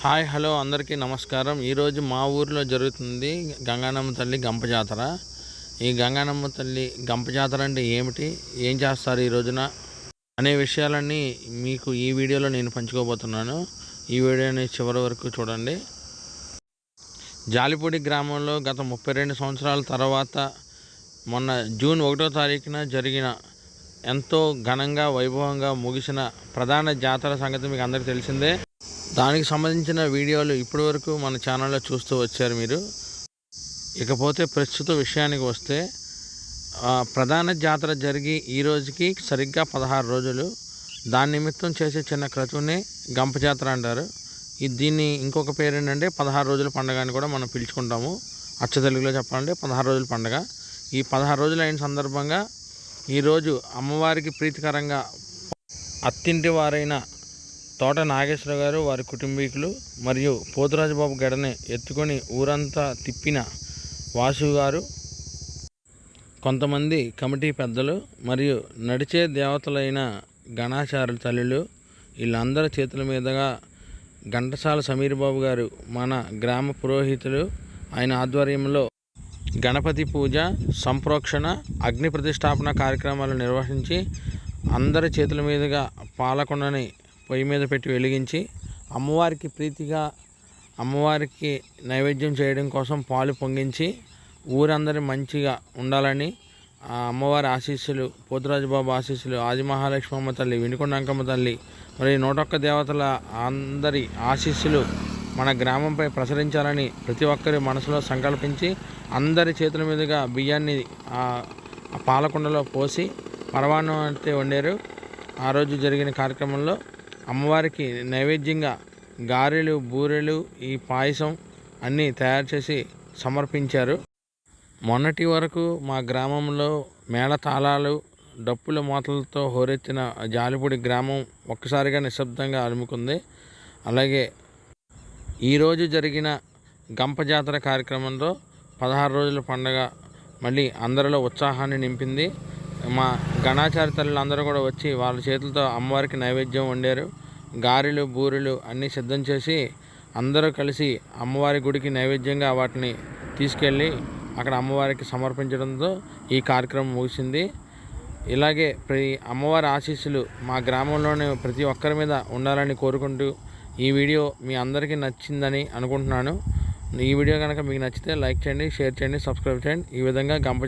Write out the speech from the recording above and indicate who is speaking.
Speaker 1: Hi hello అందరికీ నమస్కారం. ఈరోజు మా ఊరిలో జరుగుతుంది గంగానమ్మ తల్లి గంప జాతర. ఈ గంగానమ్మ తల్లి గంప జాతర అంటే ఏమిటి? ఏం చేస్తారు ఈ రోజున? అనే విషయాలన్నీ మీకు ఈ వీడియోలో నేను పంచుకోబోతున్నాను. ఈ వీడియోని చివరి వరకు చూడండి. జాలిపూడి గ్రామంలో గత ముప్పై రెండు సంవత్సరాల తర్వాత మొన్న జూన్ ఒకటో తారీఖున జరిగిన ఎంతో ఘనంగా వైభవంగా ముగిసిన ప్రధాన జాతర సంగతి మీకు అందరికీ తెలిసిందే. దానికి సంబంధించిన వీడియోలు ఇప్పటి వరకు మన ఛానల్లో చూస్తూ వచ్చారు మీరు. ఇకపోతే ప్రస్తుత విషయానికి వస్తే ప్రధాన జాతర జరిగి ఈ రోజుకి సరిగ్గా పదహారు రోజులు. దాని నిమిత్తం చేసే చిన్న క్రతువునే గంప జాతర అంటారు. దీన్ని ఇంకొక పేరు ఏంటంటే పదహారు రోజుల పండుగ అని కూడా మనం పిలుచుకుంటాము. అచ్చ తెలుగులో చెప్పాలంటే పదహారు రోజుల పండుగ. ఈ పదహారు రోజులు అయిన సందర్భంగా ఈరోజు అమ్మవారికి ప్రీతికరంగా అత్తింటి వారైన తోట నాగేశ్వర గారు వారి కుటుంబీకులు మరియు పోతురాజుబాబు గడని ఎత్తుకొని ఊరంతా తిప్పిన వాసు గారు కొంతమంది కమిటీ పెద్దలు మరియు నడిచే దేవతలైన గణాచారుల తల్లులు వీళ్ళందరి చేతుల మీదుగా ఘంటసాల సమీర్ బాబు గారు మన గ్రామ పురోహితులు. ఆయన ఆధ్వర్యంలో గణపతి పూజ సంప్రోక్షణ అగ్ని ప్రతిష్టాపన కార్యక్రమాలు నిర్వహించి అందరి చేతుల మీదుగా పాలకొండని పొయ్యి మీద పెట్టి వెలిగించి అమ్మవారికి ప్రీతిగా అమ్మవారికి నైవేద్యం చేయడం కోసం పాలు పొంగించి ఊరందరి మంచిగా ఉండాలని అమ్మవారి ఆశీస్సులు పోతురాజు బాబు ఆశీస్సులు ఆది మహాలక్ష్మమ్మ తల్లి వినుకొండ అంకమ్మ తల్లి మరి నూటొక్క దేవతల అందరి ఆశీస్సులు మన గ్రామంపై ప్రసరించాలని ప్రతి ఒక్కరి మనసులో సంకల్పించి అందరి చేతుల మీదుగా బియ్యాన్ని పాలకుండలో పోసి పరవాన్నం అయితే వండారు. ఆ రోజు జరిగిన కార్యక్రమంలో అమ్మవారికి నైవేద్యంగా గారెలు బూరెలు ఈ పాయసం అన్నీ తయారు చేసి సమర్పించారు. మొన్నటి వరకు మా గ్రామంలో మేళ తాళాలు డప్పుల మూతలతో హోరెత్తిన జాలిపూడి గ్రామం ఒక్కసారిగా నిశ్శబ్దంగా అలుముకుంది. అలాగే ఈరోజు జరిగిన గంప జాతర కార్యక్రమంలో పదహారు రోజుల పండగ మళ్ళీ అందరిలో ఉత్సాహాన్ని నింపింది. మా గణాచార తల్లులు అందరూ కూడా వచ్చి వాళ్ళ చేతులతో అమ్మవారికి నైవేద్యం వండారు. గారెలు బూరెలు అన్నీ సిద్ధం చేసి అందరూ కలిసి అమ్మవారి గుడికి నైవేద్యంగా వాటిని తీసుకెళ్ళి అక్కడ అమ్మవారికి సమర్పించడంతో ఈ కార్యక్రమం ముగిసింది. ఇలాగే ప్రతి అమ్మవారి ఆశీస్సులు మా గ్రామంలోని ప్రతి ఒక్కరి మీద ఉండాలని కోరుకుంటూ ఈ వీడియో మీ అందరికీ నచ్చిందని అనుకుంటున్నాను. ఈ వీడియో కనుక మీకు నచ్చితే లైక్ చేయండి షేర్ చేయండి సబ్స్క్రైబ్ చేయండి. ఈ విధంగా గంప